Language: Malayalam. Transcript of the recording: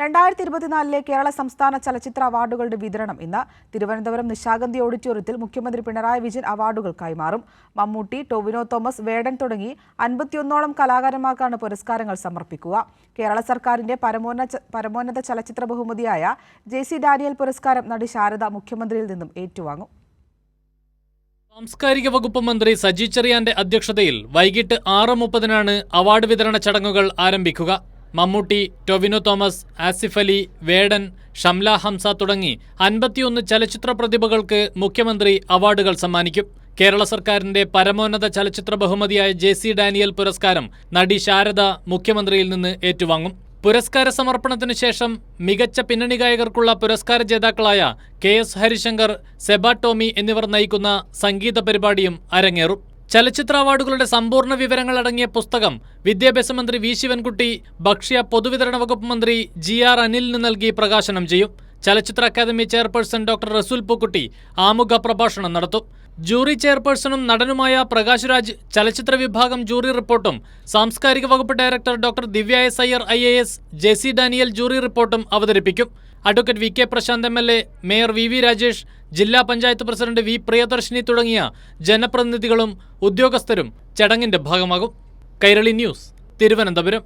രണ്ടായിരത്തി ഇരുപത്തിനാലിലെ കേരള സംസ്ഥാന ചലച്ചിത്ര അവാർഡുകളുടെ വിതരണം ഇന്ന് തിരുവനന്തപുരം നിശാഗന്ധി ഓഡിറ്റോറിയത്തിൽ മുഖ്യമന്ത്രി പിണറായി വിജയൻ അവാർഡുകൾ കൈമാറും മമ്മൂട്ടി ടൊവിനോ തോമസ് വേടൻ തുടങ്ങി അൻപത്തിയൊന്നോളം കലാകാരന്മാർക്കാണ് പുരസ്കാരങ്ങൾ സമർപ്പിക്കുക. കേരള സർക്കാരിന്റെ പരമോന്നത പരമോന്നത ചലച്ചിത്ര ബഹുമതിയായ ജെ സി ഡാനിയൽ പുരസ്കാരം നടി ശാരദ മുഖ്യമന്ത്രിയിൽ നിന്നും ഏറ്റുവാങ്ങും. സാംസ്കാരിക വകുപ്പ് മന്ത്രി സജി ചെറിയാന്റെ അധ്യക്ഷതയിൽ വൈകിട്ട് ആറ് മുപ്പതിനാണ് അവാർഡ് വിതരണ ചടങ്ങുകൾ ആരംഭിക്കുക. മമ്മൂട്ടി ടൊവിനോ തോമസ് ആസിഫ് അലി വേടൻ ഷംല ഹംസ തുടങ്ങി അൻപത്തിയൊന്ന് ചലച്ചിത്ര പ്രതിഭകൾക്ക് മുഖ്യമന്ത്രി അവാർഡുകൾ സമ്മാനിക്കും. കേരള സർക്കാരിന്റെ പരമോന്നത ചലച്ചിത്ര ബഹുമതിയായ ജെ സി ഡാനിയൽ പുരസ്കാരം നടി ശാരദ മുഖ്യമന്ത്രിയിൽ നിന്ന് ഏറ്റുവാങ്ങും. പുരസ്കാര സമർപ്പണത്തിനു ശേഷം മികച്ച പിന്നണി ഗായകർക്കുള്ള പുരസ്കാര ജേതാക്കളായ കെ എസ് ഹരിശങ്കർ സെബാ ടോമി എന്നിവർ നയിക്കുന്ന സംഗീത പരിപാടിയും അരങ്ങേറും. ചലച്ചിത്ര അവാർഡുകളുടെ സമ്പൂർണ വിവരങ്ങൾ അടങ്ങിയ പുസ്തകം വിദ്യാഭ്യാസ മന്ത്രി വി ശിവൻകുട്ടി ഭക്ഷ്യ പൊതുവിതരണ വകുപ്പ് മന്ത്രി ജി ആർ അനിലിന് നൽകി പ്രകാശനം ചെയ്യും. ചലച്ചിത്ര അക്കാദമി ചെയർപേഴ്സൺ ഡോക്ടർ റസൂൽ പൂക്കുട്ടി ആമുഖ പ്രഭാഷണം നടത്തും. ജൂറി ചെയർപേഴ്സണും നടനുമായ പ്രകാശ് രാജ് ചലച്ചിത്ര വിഭാഗം ജൂറി റിപ്പോർട്ടും സാംസ്കാരിക വകുപ്പ് director doctor Divya S Iyer I A S J C Daniel jury റിപ്പോർട്ടും അവതരിപ്പിക്കും. Advocate V K Prashanth M L A mayor V V Rajesh ജില്ലാ പഞ്ചായത്ത് പ്രസിഡന്റ് വി പ്രിയദർശിനി തുടങ്ങിയ ജനപ്രതിനിധികളും ഉദ്യോഗസ്ഥരും ചടങ്ങിന്റെ ഭാഗമാകും. കൈരളി ന്യൂസ് തിരുവനന്തപുരം.